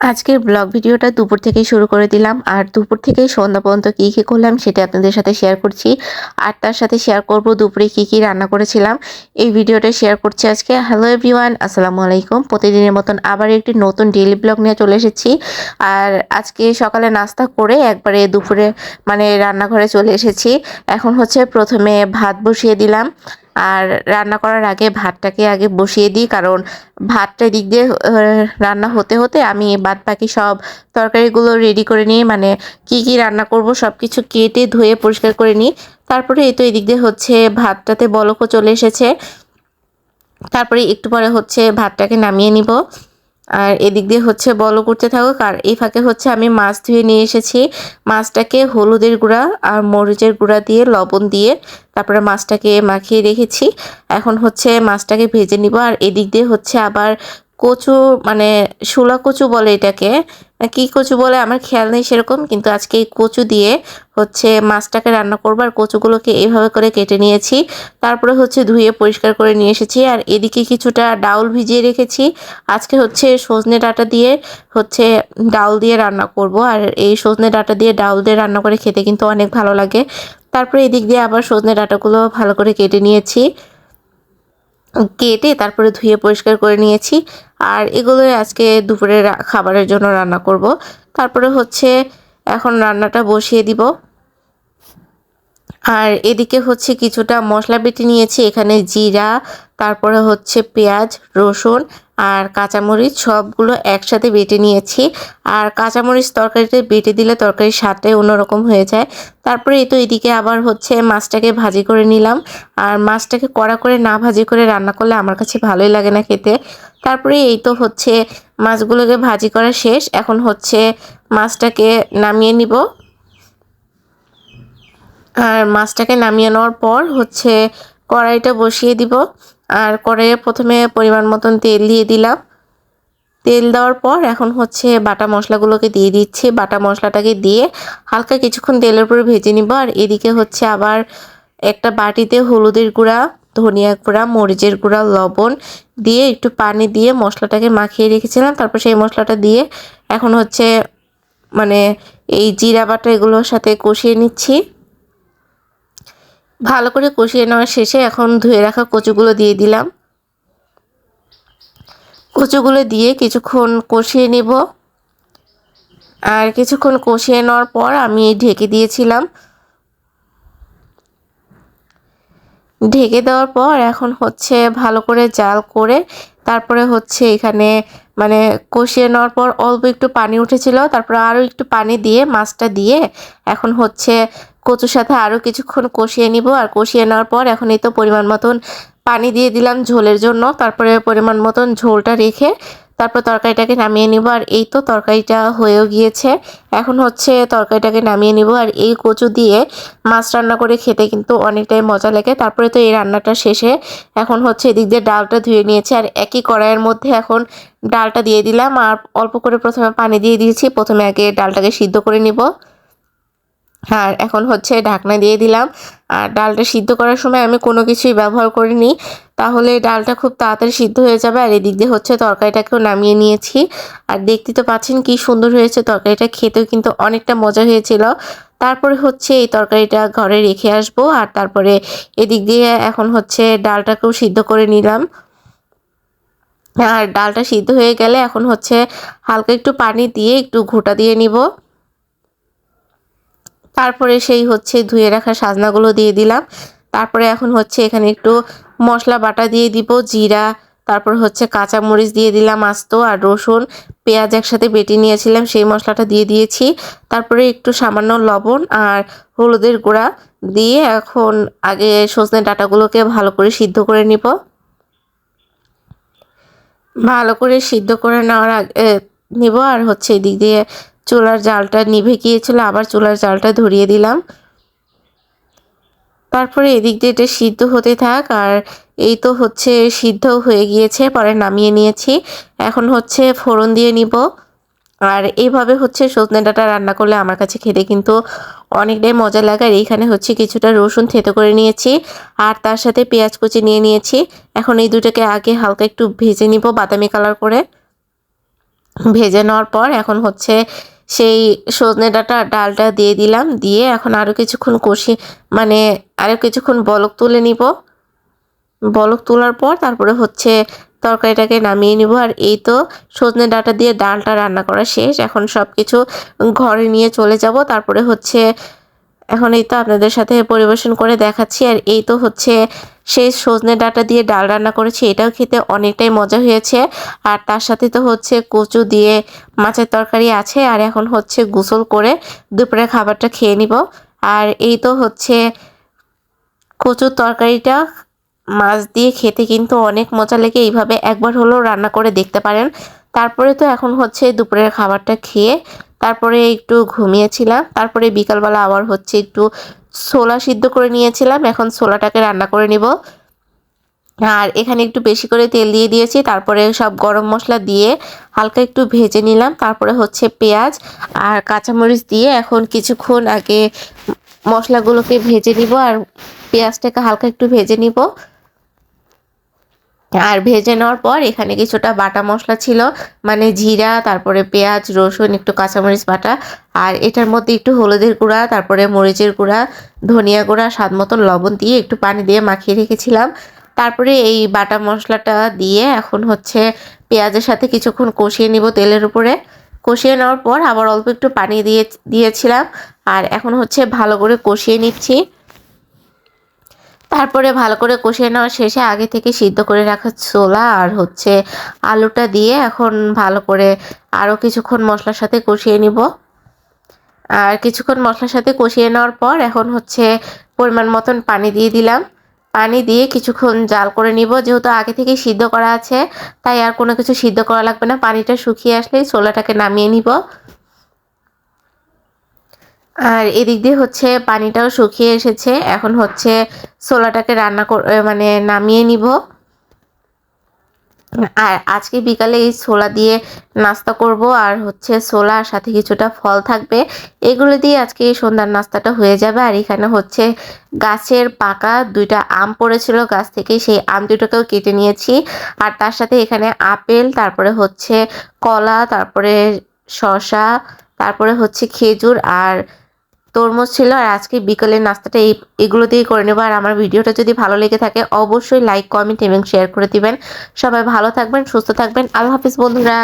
আজকের ব্লগ ভিডিওটা দুপুর থেকেই শুরু করে দিলাম। আর দুপুর থেকেই সন্ধ্যা পর্যন্ত কী কী করলাম সেটা আপনাদের সাথে শেয়ার করছি। আর তার সাথে শেয়ার করব দুপুরে কী কী রান্না করেছিলাম। এই ভিডিওটা শেয়ার করছি আজকে। হ্যালো এভরিওয়ান আসসালামু আলাইকুম। প্রতিদিনের মতন আবার একটি নতুন ডেইলি ব্লগ নিয়ে চলে এসেছি। আর আজকে সকালে নাস্তা করে একবারে দুপুরে মানে রান্নাঘরে চলে এসেছি। এখন হচ্ছে প্রথমে ভাত বসিয়ে দিলাম। আর রান্না করার আগে ভাতটাকে আগে বসিয়ে দিই, কারণ ভাতটা দিক দিয়ে রান্না হতে হতে আমি বাদ বাকি সব তরকারিগুলো রেডি করে নিই মানে কি কি রান্না করব সব কিছু কেটে ধুয়ে পরিষ্কার করে নিই। তারপরে এই তো এদিক দিয়ে হচ্ছে ভাতটাতে বলকও চলে এসেছে। তারপরে একটু পরে হচ্ছে ভাতটাকে নামিয়ে নিব। আর এদিক দিয়ে হচ্ছে বলো করতে থাকুক। আর এই ফাঁকে হচ্ছে আমি মাছ ধুয়ে নিয়ে এসেছি। মাছটাকে হলুদের গুঁড়া আর মরিচের গুঁড়া দিয়ে, লবণ দিয়ে তারপরে মাছটাকে মাখিয়ে রেখেছি। এখন হচ্ছে মাছটাকে ভেজে নিব। আর এদিক দিয়ে হচ্ছে আবার কচু মানে শুলা কচু বলে এটাকে। কি কচু বলে আমার খেয়াল নেই সেরকম, কিন্তু আজকে এই কচু দিয়ে হচ্ছে মাছটাকে রান্না করব আর কচুগুলোকে এইভাবে করে কেটে নিয়েছি। তারপরে হচ্ছে ধুয়ে পরিষ্কার করে নিয়ে এসেছি আর এদিকে কিছুটা ডাউল ভিজিয়ে রেখেছি। আজকে হচ্ছে সজনে ডাটা দিয়ে হচ্ছে ডাউল দিয়ে রান্না করব আর এই সজনে ডাটা দিয়ে ডাউল দিয়ে রান্না করে খেতে কিন্তু অনেক ভালো লাগে। তারপরে এদিক দিয়ে আবার সজনে ডাটাগুলো ভালো করে কেটে নিয়েছি। কেটে তারপরে ধুয়ে পরিষ্কার করে নিয়েছি। আর এগুলোই আজকে দুপুরে খাবারের জন্য রান্না করব। তারপরে হচ্ছে এখন রান্নাটা বসিয়ে দিব। আর এদিকে হচ্ছে কিছুটা মশলা বেটে নিয়েছি। এখানে জিরা তারপরে হচ্ছে পেঁয়াজ, রসুন আর কাঁচামরিচ সবগুলো একসাথে বেটে নিয়েছি। আর কাঁচামরিচ তরকারিতে বেটে দিলে তরকারির স্বাদটাই অন্যরকম হয়ে যায়। তারপরে এই তো এদিকে আবার হচ্ছে মাছটাকে ভাজি করে নিলাম। আর মাছটাকে কড়া করে না ভাজি করে রান্না করলে আমার কাছে ভালোই লাগে না খেতে। তারপরে এই তো হচ্ছে মাছগুলোকে ভাজি করা শেষ। এখন হচ্ছে মাছটাকে নামিয়ে নিব। আর মাছটাকে নামিয়ে নেওয়ার পর হচ্ছে কড়াইটা বসিয়ে দিব। আর কড়াইয়ে প্রথমে পরিমাণ মতন তেল দিয়ে দিলাম। তেল দেওয়ার পর এখন হচ্ছে বাটা মশলাগুলোকে দিয়ে দিচ্ছি। বাটা মশলাটাকে দিয়ে হালকা কিছুক্ষণ তেলের উপরে ভেজে নিব। আর এদিকে হচ্ছে আবার একটা বাটিতে হলুদের গুঁড়া, ধনিয়া গুঁড়া, মরিচের গুঁড়া, লবণ দিয়ে একটু পানি দিয়ে মশলাটাকে মাখিয়ে রেখেছিলাম। তারপর সেই মশলাটা দিয়ে এখন হচ্ছে মানে এই জিরা বাটা এগুলোর সাথে কষিয়ে নিচ্ছি। ভালো করে কষিয়ে নেওয়ার শেষে এখন ধুয়ে রাখা কচুগুলো দিয়ে দিলাম। কচুগুলো দিয়ে কিছুক্ষণ কষিয়ে নিব। আর কিছুক্ষণ কষিয়ে নেওয়ার পর আমি ঢেকে দিয়েছিলাম। ঢেকে দেওয়ার পর এখন হচ্ছে ভালো করে জাল করে তারপরে হচ্ছে এখানে মানে কষিয়ে নেওয়ার পর অল্প একটু পানি উঠেছিল, তারপরে আরও একটু পানি দিয়ে, মাছটা দিয়ে এখন হচ্ছে কচুর সাথে আরও কিছুক্ষণ কষিয়ে নিব। আর কষিয়ে নেওয়ার পর এখন এই তো পরিমাণ মতন পানি দিয়ে দিলাম ঝোলের জন্য। তারপরে পরিমাণ মতন ঝোলটা রেখে তারপর তরকারিটাকে নামিয়ে নিব। আর এই তো তরকারিটা হয়েও গিয়েছে। এখন হচ্ছে তরকারিটাকে নামিয়ে নিব। আর এই কচু দিয়ে মাছ রান্না করে খেতে কিন্তু অনেকটাই মজা লাগে। তারপরে তো এই রান্নাটা শেষে এখন হচ্ছে এদিক দিয়ে ডালটা ধুয়ে নিয়েছে। আর একই কড়াইয়ের মধ্যে এখন ডালটা দিয়ে দিলাম। আর অল্প করে প্রথমে পানি দিয়ে দিয়েছি। প্রথমে আগে ডালটাকে সিদ্ধ করে নিব। আর এখন হচ্ছে ঢাকনা দিয়ে দিলাম। আর ডালটা সিদ্ধ করার সময় আমি কোনো কিছুই ব্যবহার করিনি। তাহলে ডালটা খুব তাড়াতাড়ি সিদ্ধ হয়ে যাবে আর এদিক দিয়ে হচ্ছে তরকারিটাকেও নামিয়ে নিয়েছি। আর দেখতে তো পাচ্ছেন কি সুন্দর হয়েছে তরকারিটা, খেতেও কিন্তু অনেকটা মজা হয়েছিল। তারপরে হচ্ছে এই তরকারিটা ঘরে রেখে আসব। আর তারপরে এদিক দিয়ে এখন হচ্ছে ডালটাকেও সিদ্ধ করে নিলাম। আর ডালটা সিদ্ধ হয়ে গেলে এখন হচ্ছে হালকা একটু পানি দিয়ে একটু ঘোটা দিয়ে নিব। তারপরে সেই হচ্ছে ধুয়ে রাখা সাজনাগুলো দিয়ে দিলাম। তারপরে এখন হচ্ছে এখানে একটু মশলা বাটা দিয়ে দিব, জিরা, তারপর হচ্ছে কাঁচা মরিচ দিয়ে দিলাম আস্ত আর রসুন, পেঁয়াজ একসাথে বেটে নিয়েছিলাম, সেই মশলাটা দিয়ে দিয়েছি। তারপরে একটু সামান্য লবণ আর হলুদের গুঁড়া দিয়ে এখন আগে সজনে ডাটাগুলোকে ভালো করে সিদ্ধ করে নিব। ভালো করে সিদ্ধ করে নেওয়ার আগে নিব আর হচ্ছে এদিক দিয়ে চুলার জালটা নিভে গিয়েছিল, আবার চুলার জালটা ধরিয়ে দিলাম। তারপরে এদিক দিয়ে এটা সিদ্ধ হতে থাক, আর এই তো হচ্ছে সিদ্ধ হয়ে গিয়েছে, পরে নামিয়ে নিয়েছি। এখন হচ্ছে ফোড়ন দিয়ে নিব। আর এইভাবে হচ্ছে সজনে ডাটা রান্না করলে আমার কাছে খেতে কিন্তু অনেকটাই মজা লাগে। আর এইখানে হচ্ছে কিছুটা রসুন থেতো করে নিয়েছি, আর তার সাথে পেঁয়াজ কুচি নিয়ে নিয়েছি। এখন এই দুটোকে আগে হালকা একটু ভেজে নিব, বাদামি কালার করে। ভেজে নেওয়ার পর এখন হচ্ছে সেই সজনে ডাঁটা, ডালটা দিয়ে দিলাম। দিয়ে এখন আরও কিছুক্ষণ কষি মানে আরও কিছুক্ষণ বলক তুলে নিব। বলক তোলার পর তারপরে হচ্ছে তরকারিটাকে নামিয়ে নিব। আর এই তো সজনে ডাটা দিয়ে ডালটা রান্না করা শেষ। এখন সব কিছু ঘরে নিয়ে চলে যাব। তারপরে হচ্ছে এখন এই তো আপনাদের সাথে পরিবেশন করে দেখাচ্ছি, আর এই তো হচ্ছে সেই সজনে ডাঁটা দিয়ে ডাল রান্না করেছি, এটাও খেতে অনেকটাই মজা হয়েছে। আর তার সাথে তো হচ্ছে কচু দিয়ে মাছের তরকারি আছে, আর এখন হচ্ছে গোসল করে দুপুরের খাবারটা খেয়ে নিব। আর এই তো হচ্ছে কচুর তরকারিটা মাছ দিয়ে খেতে কিন্তু অনেক মজা লেগে, এইভাবে একবার হলেও রান্না করে দেখতে পারেন। তারপরে তো এখন হচ্ছে দুপুরের খাবারটা খেয়ে তারপরে একটু ঘুমিয়েছিলাম। তারপরে বিকালবেলা আবার হচ্ছে একটু ছোলা সিদ্ধ করে নিয়েছিলাম। এখন ছোলাটাকে রান্না করে নিব। আর এখানে একটু বেশি করে তেল দিয়ে দিয়েছি। তারপরে সব গরম মশলা দিয়ে হালকা একটু ভেজে নিলাম। তারপরে হচ্ছে পেঁয়াজ আর কাঁচামরিচ দিয়ে এখন কিছুক্ষণ আগে মশলাগুলোকে ভেজে নিব। আর পেঁয়াজটাকে হালকা একটু ভেজে নিব। আর ভেজে নেওয়ার পর এখানে কিছুটা বাটা মশলা ছিল মানে জিরা, তারপরে পেঁয়াজ, রসুন, একটু কাঁচামরিচ বাটা, আর এটার মধ্যে একটু হলুদের গুঁড়া, তারপরে মরিচের গুঁড়া, ধনিয়া গুঁড়া, স্বাদ মতন লবণ দিয়ে একটু পানি দিয়ে মাখিয়ে রেখেছিলাম। তারপরে এই বাটা মশলাটা দিয়ে এখন হচ্ছে পেঁয়াজের সাথে কিছুক্ষণ কষিয়ে নিব তেলের উপরে। কষিয়ে নেওয়ার পর আবার অল্প একটু পানি দিয়ে দিয়েছিলাম, আর এখন হচ্ছে ভালো করে কষিয়ে নিচ্ছি। তারপরে ভালো করে কষিয়ে নেওয়ার শেষে আগে থেকে সিদ্ধ করে রাখা ছোলা আর হচ্ছে আলুটা দিয়ে এখন ভালো করে আরও কিছুক্ষণ মশলার সাথে কষিয়ে নিব। আর কিছুক্ষণ মশলার সাথে কষিয়ে নেওয়ার পর এখন হচ্ছে পরিমাণ মতন পানি দিয়ে দিলাম। পানি দিয়ে কিছুক্ষণ জাল করে নিব, যেহেতু আগে থেকে সিদ্ধ করা আছে, তাই আর কোনো কিছু সিদ্ধ করা লাগবে না। পানিটা শুকিয়ে আসলেই ছোলাটাকে নামিয়ে নিব। আর এদিক দিয়ে হচ্ছে পানিটাও শুকিয়ে এসেছে। এখন হচ্ছে ছোলাটাকে রান্না মানে নামিয়ে নিব। আর আজকে বিকালে এই ছোলা দিয়ে নাস্তা করব আর হচ্ছে ছোলার সাথে কিছুটা ফল থাকবে। এগুলো দিয়ে আজকে এই সন্ধ্যার নাস্তাটা হয়ে যাবে। আর এখানে হচ্ছে গাছের পাকা দুইটা আম পড়েছিল। গাছ থেকে সেই আম দুটোকেও কেটে নিয়েছি। আর তার সাথে এখানে আপেল, তারপরে হচ্ছে কলা, তারপরে শশা তারপরে হচ্ছে খেজুর আর তরমুজ ছিল আর আজকে বিকেলের নাস্তাটা এই, এগুলো দিয়েই করে নেব। আর আমার ভিডিওটা যদি ভালো লেগে থাকে, অবশ্যই লাইক কমেন্ট এবং শেয়ার করে দিবেন। সবাই ভালো থাকবেন, সুস্থ থাকবেন। আল্লাহ হাফিজ বন্ধুরা।